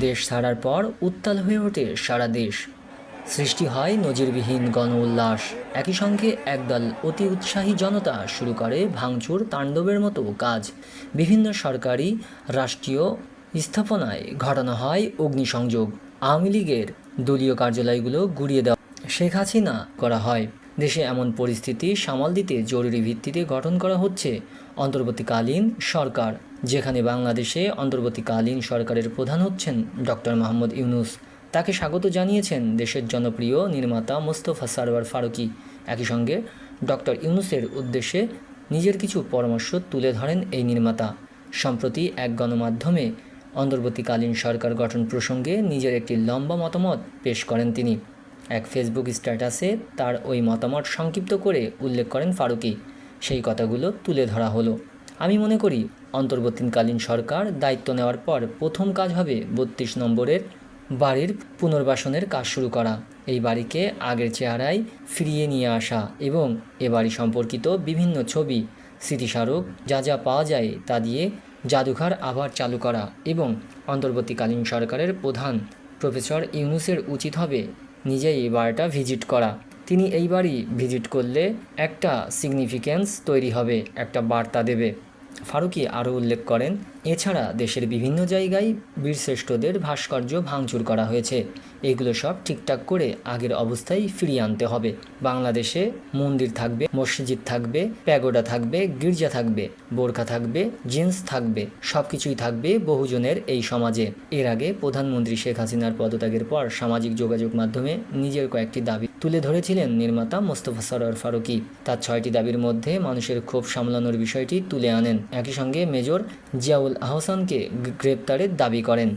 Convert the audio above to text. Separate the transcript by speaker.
Speaker 1: দেশ ছাড়ার পর উত্তাল হয়ে ওঠে সারা দেশ। সৃষ্টি হয় নজিরবিহীন গণ উল্লাস একই সঙ্গে একদল অতি উৎসাহী জনতা শুরু করে ভাঙচুর, তাণ্ডবের মতো কাজ। বিভিন্ন সরকারি, রাষ্ট্রীয় স্থাপনায় ঘটানো হয় অগ্নিসংযোগ। আওয়ামী লীগের দলীয় কার্যালয়গুলো গুড়িয়ে দেওয়া শেখ হাসিনা করা হয়। দেশে এমন পরিস্থিতি সামাল দিতে জরুরি ভিত্তিতে গঠন করা হচ্ছে। অন্তর্বর্তীকালীন সরকার, যেখানে বাংলাদেশে অন্তর্বর্তীকালীন সরকারের প্রধান হচ্ছেন ডক্টর মোহাম্মদ ইউনুস। তাকে স্বাগত জানিয়েছেন দেশের জনপ্রিয় নির্মাতা মোস্তফা সারওয়ার ফারুকী। একই সঙ্গে ডক্টর ইউনুসের উদ্দেশ্যে নিজের কিছু পরামর্শ তুলে ধরেন এই নির্মাতা। সম্প্রতি এক গণমাধ্যমে অন্তর্বর্তীকালীন সরকার গঠন প্রসঙ্গে নিজের একটি লম্বা মতামত পেশ করেন তিনি। এক ফেসবুক স্ট্যাটাসে তার ওই মতামত সংক্ষিপ্ত করে উল্লেখ করেন ফারুকী। সেই কথাগুলো তুলে ধরা হলো। আমি মনে করি, অন্তর্বর্তীকালীন সরকার দায়িত্ব নেওয়ার পর প্রথম কাজ হবে বত্রিশ নম্বরের বাড়ির পুনর্বাসনের কাজ শুরু করা। এই বাড়িকে আগের চেহারায় ফিরিয়ে নিয়ে আসা এবং এ বাড়ি সম্পর্কিত বিভিন্ন ছবি, স্মৃতিস্মারক যা যা পাওয়া যায় তা দিয়ে জাদুঘর আবার চালু করা এবং অন্তর্বর্তীকালীন সরকারের প্রধান প্রফেসর ইউনুসের উচিত হবে নিজেই এই বাড়িটা ভিজিট করা। তিনি এই বাড়ি ভিজিট করলে একটা সিগনিফিক্যান্স তৈরি হবে, একটা বার্তা দেবে। ফারুকি আরও উল্লেখ করেন এছাড়া দেশের বিভিন্ন জায়গায় বীরশ্রেষ্ঠদের ভাস্কর্য ভাঙচুর করা হয়েছে। এগুলো সব ঠিকঠাক করে আগের অবস্থায় ফিরিয়ে আনতে হবে। বাংলাদেশে মন্দির থাকবে, মসজিদ থাকবে, প্যাগোডা থাকবে, গির্জা থাকবে, বোরখা থাকবে, জিন্স থাকবে সব কিছুই থাকবে বহুজনের এই সমাজে। এর আগে প্রধানমন্ত্রী শেখ হাসিনার পদত্যাগের পর সামাজিক যোগাযোগ মাধ্যমে নিজের কয়েকটি দাবি তুলে ধরেছিলেন নির্মাতা মোস্তফা সরোয়ার ফারুকী। তার ছয়টি দাবির মধ্যে মানুষের ক্ষোভ সামলানোর বিষয়টি তুলে আনেন। একই সঙ্গে মেজর জিয়াউল আহসানকে গ্রেপ্তারের দাবি করেন।